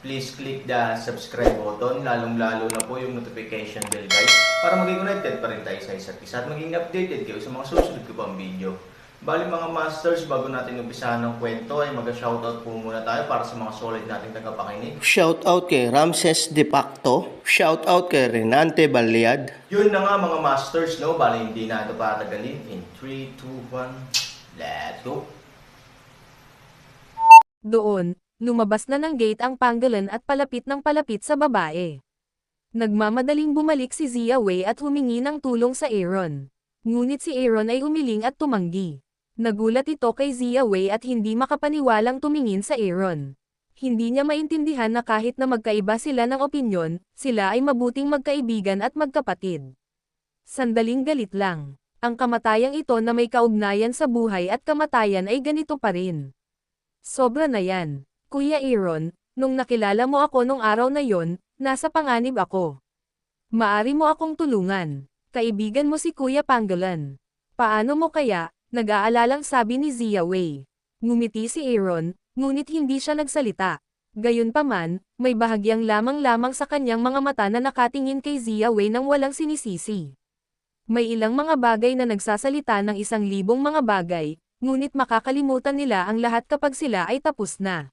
please click the subscribe button, lalong-lalo na po yung notification bell guys, para maging connected pa rin tayo sa isa't isa at maging updated kayo sa mga susunod ko pang video. Bali mga masters, bago natin umpisahan ng kwento ay mag-shoutout po muna tayo para sa mga solid nating tagapakinig. Shoutout kay Ramses De Facto. Shoutout kay Renante Baliad. Yun na nga mga masters, no? Bali hindi na ito patagalin. In 3, 2, 1, let's go! Doon, lumabas na ng gate ang panggalan at palapit ng palapit sa babae. Nagmamadaling bumalik si Zia Wei at humingi ng tulong sa Aaron. Ngunit si Aaron ay umiling at tumanggi. Nagulat ito kay Zia Wei at hindi makapaniwalang tumingin sa Aaron. Hindi niya maintindihan na kahit na magkaiba sila ng opinyon, sila ay mabuting magkaibigan at magkapatid. Sandaling galit lang. Ang kamatayang ito na may kaugnayan sa buhay at kamatayan ay ganito pa rin. Sobra na yan. Kuya Aaron, nung nakilala mo ako nung araw na yon, nasa panganib ako. Maari mo akong tulungan. Kaibigan mo si Kuya Panggalan. Paano mo kaya, nag-aalalang sabi ni Zia Wei. Ngumiti si Aaron, ngunit hindi siya nagsalita. Gayunpaman, may bahagyang lamang-lamang sa kanyang mga mata na nakatingin kay Zia Wei nang walang sinisisi. May ilang mga bagay na nagsasalita ng isang libong mga bagay, ngunit makakalimutan nila ang lahat kapag sila ay tapos na.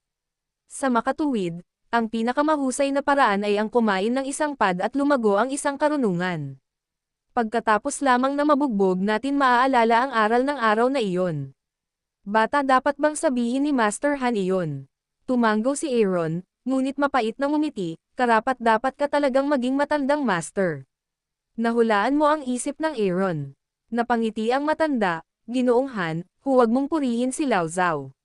Sa makatuwid, ang pinakamahusay na paraan ay ang kumain ng isang pad at lumago ang isang karunungan. Pagkatapos lamang na mabugbog natin maaalala ang aral ng araw na iyon. Bata dapat bang sabihin ni Master Han iyon? Tumango si Aaron, ngunit mapait na ngumiti, karapat dapat ka talagang maging matandang master. Nahulaan mo ang isip ng Aaron. Napangiti ang matanda, ginoong Han, huwag mong purihin si Lao Zhao.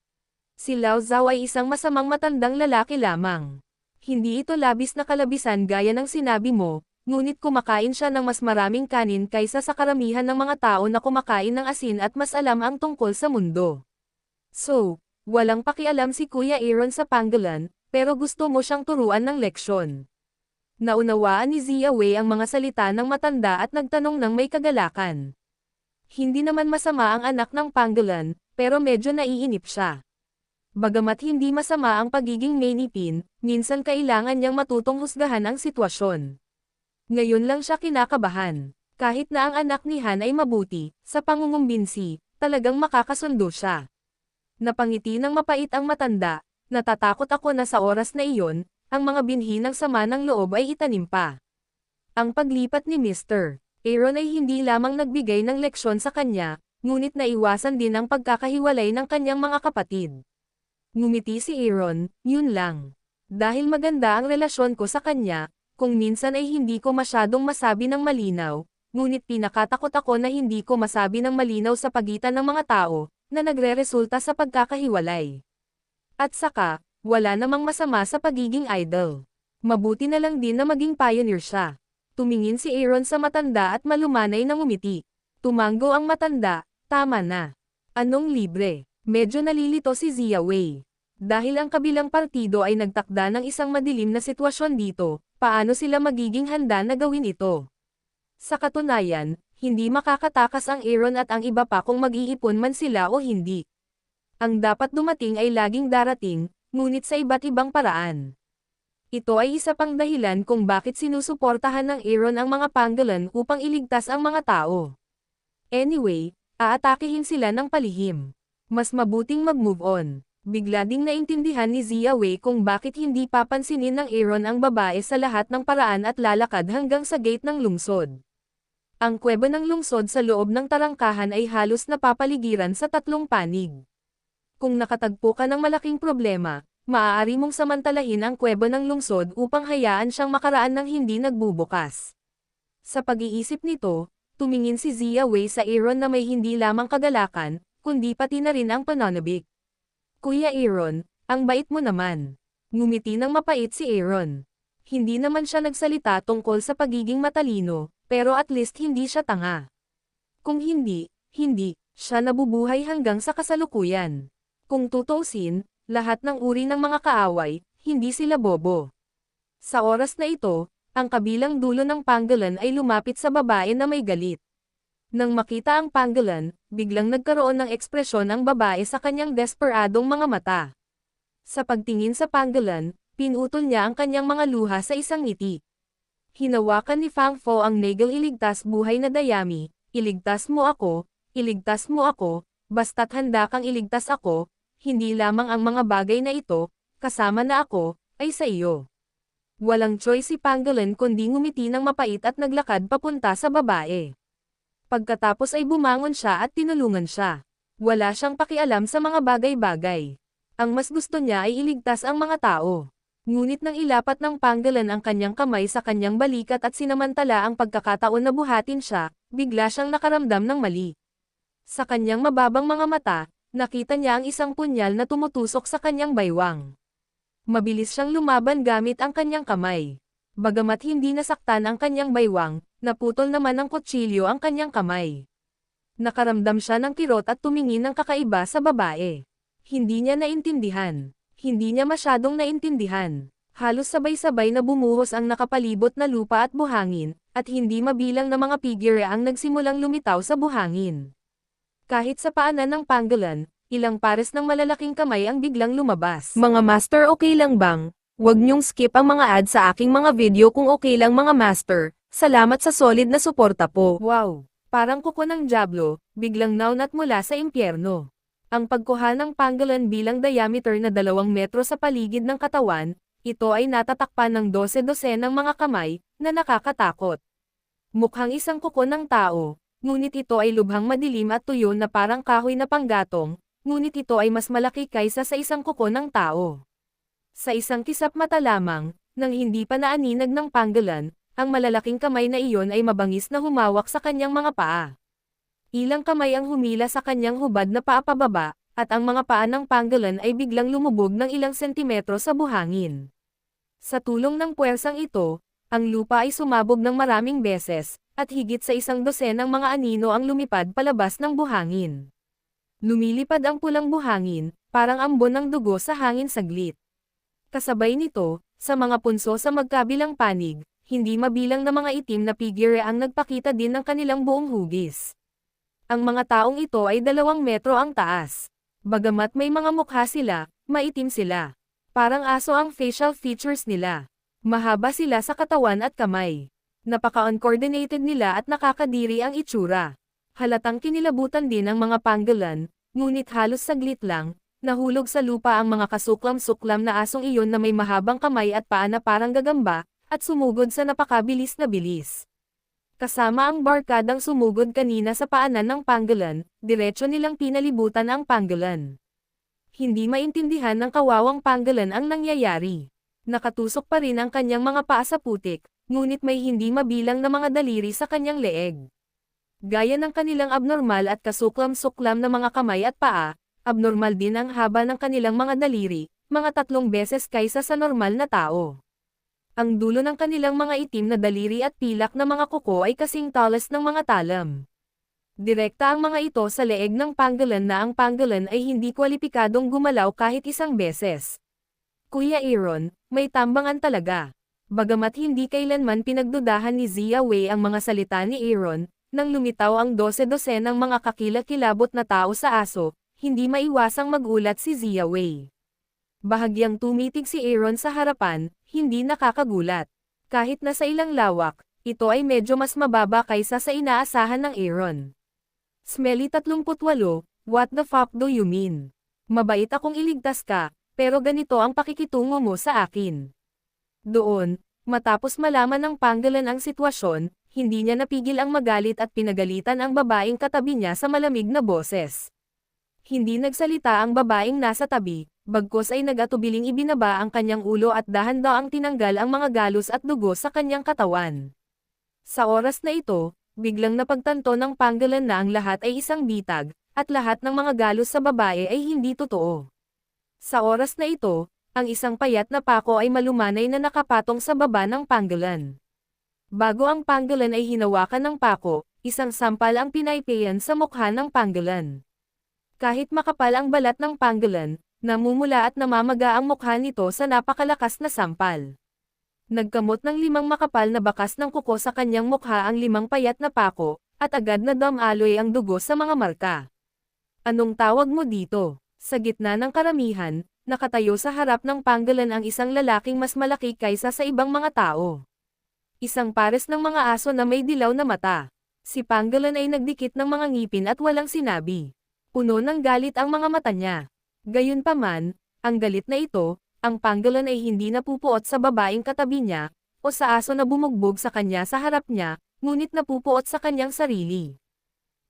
Si Lao Zhao ay isang masamang matandang lalaki lamang. Hindi ito labis na kalabisan gaya ng sinabi mo, ngunit kumakain siya ng mas maraming kanin kaysa sa karamihan ng mga tao na kumakain ng asin at mas alam ang tungkol sa mundo. So, walang pakialam si Kuya Aaron sa panggalan, pero gusto mo siyang turuan ng leksyon. Naunawaan ni Zia Wei ang mga salita ng matanda at nagtanong ng may kagalakan. Hindi naman masama ang anak ng panggalan, pero medyo naiinip siya. Bagamat hindi masama ang pagiging mainipin, minsan kailangan niyang matutong husgahan ang sitwasyon. Ngayon lang siya kinakabahan. Kahit na ang anak ni Han ay mabuti, sa pangungumbinsi, talagang makakasundo siya. Napangiti ng mapait ang matanda, natatakot ako na sa oras na iyon, ang mga binhi ng sama ng loob ay itanim pa. Ang paglipat ni Mr. Aaron ay hindi lamang nagbigay ng leksyon sa kanya, ngunit naiwasan din ang pagkakahiwalay ng kanyang mga kapatid. Ngumiti si Aaron, yun lang. Dahil maganda ang relasyon ko sa kanya, kung minsan ay hindi ko masyadong masabi ng malinaw, ngunit pinakatakot ako na hindi ko masabi ng malinaw sa pagitan ng mga tao, na nagre-resulta sa pagkakahiwalay. At saka, wala namang masama sa pagiging idol. Mabuti na lang din na maging pioneer siya. Tumingin si Aaron sa matanda at malumanay ng umiti. Tumango ang matanda, tama na. Anong libre? Medyo nalilito si Zia Wei. Dahil ang kabilang partido ay nagtakda ng isang madilim na sitwasyon dito, paano sila magiging handa na gawin ito? Sa katunayan, hindi makakatakas ang Aaron at ang iba pa kung mag-iipon man sila o hindi. Ang dapat dumating ay laging darating, ngunit sa iba't ibang paraan. Ito ay isa pang dahilan kung bakit sinusuportahan ng Aaron ang mga panggalan upang iligtas ang mga tao. Anyway, aatakihin sila ng palihim. Mas mabuting mag-move on. Bigla ding naintindihan ni Zia Wei kung bakit hindi papansinin ng Aaron ang babae sa lahat ng paraan at lalakad hanggang sa gate ng lungsod. Ang kweba ng lungsod sa loob ng tarangkahan ay halos napapaligiran sa tatlong panig. Kung nakatagpo ka ng malaking problema, maaari mong samantalahin ang kweba ng lungsod upang hayaan siyang makaraan ng hindi nagbubukas. Sa pag-iisip nito, tumingin si Zia Wei sa Aaron na may hindi lamang kagalakan, kundi pati na rin ang pananabik. Kuya Aaron, ang bait mo naman. Ngumiti ng mapait si Aaron. Hindi naman siya nagsalita tungkol sa pagiging matalino, pero at least hindi siya tanga. Kung hindi, hindi, siya nabubuhay hanggang sa kasalukuyan. Kung tutuusin, lahat ng uri ng mga kaaway, hindi sila bobo. Sa oras na ito, ang kabilang dulo ng pangolin ay lumapit sa babae na may galit. Nang makita ang pangolin, biglang nagkaroon ng ekspresyon ang babae sa kanyang desperadong mga mata. Sa pagtingin sa pangolin, pinutol niya ang kanyang mga luha sa isang ngiti. Hinawakan ni Fang Fo ang Nagel iligtas buhay na dayami, iligtas mo ako, iligtas mo ako, basta't handa kang iligtas ako, hindi lamang ang mga bagay na ito, kasama na ako, ay sa iyo. Walang choice si Pangolin kundi ngumiti ng mapait at naglakad papunta sa babae. Pagkatapos ay bumangon siya at tinulungan siya. Wala siyang pakialam sa mga bagay-bagay. Ang mas gusto niya ay iligtas ang mga tao. Ngunit nang ilapat ng Pangolin ang kanyang kamay sa kanyang balikat at sinamantala ang pagkakataon na buhatin siya, bigla siyang nakaramdam ng mali. Sa kanyang mababang mga mata, nakita niya ang isang punyal na tumutusok sa kanyang baywang. Mabilis siyang lumaban gamit ang kanyang kamay. Bagamat hindi nasaktan ang kanyang baywang, naputol naman ng kutsilyo ang kanyang kamay. Nakaramdam siya ng kirot at tumingin ng kakaiba sa babae. Hindi niya naintindihan. Hindi niya masyadong naintindihan. Halos sabay-sabay na bumuhos ang nakapalibot na lupa at buhangin, at hindi mabilang na mga figure ang nagsimulang lumitaw sa buhangin. Kahit sa paanan ng pangolin, ilang pares ng malalaking kamay ang biglang lumabas. Mga master okay lang bang? Huwag niyong skip ang mga ads sa aking mga video kung okay lang mga master. Salamat sa solid na suporta po. Wow! Parang kuko ng Diablo, biglang naunat mula sa impyerno. Ang pagkuha ng pangolin bilang diameter na 2 metro sa paligid ng katawan, ito ay natatakpan ng 12-12 ng mga kamay, na nakakatakot. Mukhang isang kuko ng tao, ngunit ito ay lubhang madilim at tuyo na parang kahoy na panggatong, ngunit ito ay mas malaki kaysa sa isang kuko ng tao. Sa isang kisap mata lamang, nang hindi pa naaninag ng pangolin, ang malalaking kamay na iyon ay mabangis na humawak sa kanyang mga paa. Ilang kamay ang humila sa kanyang hubad na paa pababa, at ang mga paa ng pangolin ay biglang lumubog ng ilang sentimetro sa buhangin. Sa tulong ng puwersang ito, ang lupa ay sumabog ng maraming beses, at higit sa isang dosenang mga anino ang lumipad palabas ng buhangin. Lumilipad ang pulang buhangin, parang ambon ng dugo sa hangin saglit. Kasabay nito, sa mga punso sa magkabilang panig, hindi mabilang na mga itim na figure ang nagpakita din ng kanilang buong hugis. Ang mga taong ito ay dalawang metro ang taas. Bagamat may mga mukha sila, maitim sila. Parang aso ang facial features nila. Mahaba sila sa katawan at kamay. Napaka-uncoordinated nila at nakakadiri ang itsura. Halatang kinilabutan din ang mga pangolin, ngunit halos saglit lang, nahulog sa lupa ang mga kasuklam-suklam na asong iyon na may mahabang kamay at paa na parang gagamba, at sumugod sa napakabilis na bilis. Kasama ang barkadang sumugod kanina sa paanan ng pangolin, diretso nilang pinalibutan ang pangolin. Hindi maintindihan ng kawawang pangolin ang nangyayari. Nakatusok pa rin ang kanyang mga paa sa putik, ngunit may hindi mabilang na mga daliri sa kanyang leeg. Gaya ng kanilang abnormal at kasuklam-suklam na mga kamay at paa, abnormal din ang haba ng kanilang mga daliri, mga tatlong beses kaysa sa normal na tao. Ang dulo ng kanilang mga itim na daliri at pilak na mga kuko ay kasing talas ng mga talam. Direkta ang mga ito sa leeg ng pangolin na ang pangolin ay hindi kwalipikadong gumalaw kahit isang beses. Kuya Aaron, may tambangan talaga. Bagamat hindi kailanman pinagdudahan ni Zia Wei ang mga salita ni Aaron, nang lumitaw ang dose-dose ng mga kakilakilabot na tao sa aso, hindi maiwasang magulat si Zia Wei. Bahagyang tumitig si Aaron sa harapan, hindi nakakagulat. Kahit na sa ilang lawak, ito ay medyo mas mababa kaysa sa inaasahan ng Aaron. Smelly 38, what the fuck do you mean? Mabait akong iligtas ka, pero ganito ang pakikitungo mo sa akin. Doon, matapos malaman ng pangolin ang sitwasyon, hindi niya napigil ang magalit at pinagalitan ang babaeng katabi niya sa malamig na boses. Hindi nagsalita ang babaeng nasa tabi, bagkos ay nagatubiling ibinaba ang kanyang ulo at dahan-daang tinanggal ang mga galos at dugo sa kanyang katawan. Sa oras na ito, biglang napagtanto ng pangolin na ang lahat ay isang bitag, at lahat ng mga galos sa babae ay hindi totoo. Sa oras na ito, Ang isang payat na pako ay malumanay na nakapatong sa baba ng pangolin. Bago ang pangolin ay hinawakan ng pako, isang sampal ang pinaypayan sa mukha ng pangolin. Kahit makapal ang balat ng pangolin, namumula at namamaga ang mukha nito sa napakalakas na sampal. Nagkamot ng limang makapal na bakas ng kuko sa kanyang mukha ang limang payat na pako, at agad na damaloy ang dugo sa mga marka. Anong tawag mo dito? Sa gitna ng karamihan, nakatayo sa harap ng pangolin ang isang lalaking mas malaki kaysa sa ibang mga tao. Isang pares ng mga aso na may dilaw na mata. Si pangolin ay nagdikit ng mga ngipin at walang sinabi. Puno ng galit ang mga mata niya. Gayunpaman, ang galit na ito, ang pangolin ay hindi napupuot sa babaeng katabi niya, o sa aso na bumugbog sa kanya sa harap niya, ngunit napupuot sa kanyang sarili.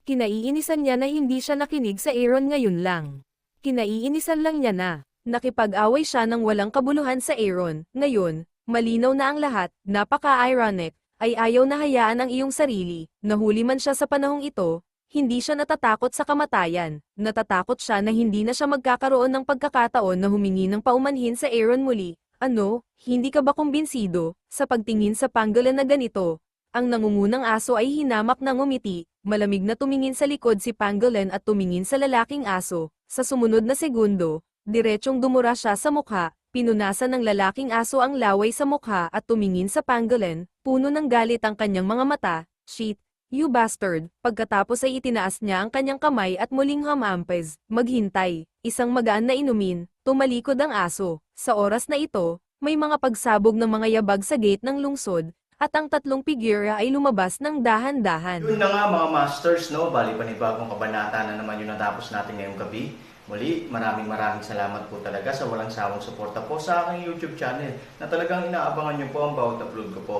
Kinaiinisan niya na hindi siya nakinig sa Aaron ngayon lang. Kinaiinisan lang niya na, nakipag-away siya ng walang kabuluhan sa Aaron, ngayon, malinaw na ang lahat, napaka-ironic, ay ayaw na hayaan ang iyong sarili, nahuli man siya sa panahong ito, hindi siya natatakot sa kamatayan, natatakot siya na hindi na siya magkakaroon ng pagkakataon na humingi ng paumanhin sa Aaron muli, ano, hindi ka ba kumbinsido, sa pagtingin sa panggolan na ganito, ang nangungunang aso ay hinamak ng umiti, malamig na tumingin sa likod si Pangolin at tumingin sa lalaking aso. Sa sumunod na segundo, diretsyong dumura siya sa mukha, pinunasan ng lalaking aso ang laway sa mukha at tumingin sa Pangolin, puno ng galit ang kanyang mga mata, shit, you bastard, pagkatapos ay itinaas niya ang kanyang kamay at muling hamampes, maghintay, isang magaan na inumin, tumalikod ang aso, sa oras na ito, may mga pagsabog ng mga yabag sa gate ng lungsod, at ang tatlong figura ay lumabas ng dahan-dahan. Yun na nga mga masters, no? Bali panibagong kabanata na naman yung natapos natin ngayong gabi. Muli, maraming maraming salamat po talaga sa walang sawang suporta po sa aking YouTube channel na talagang inaabangan nyo po ang bawat upload ko po.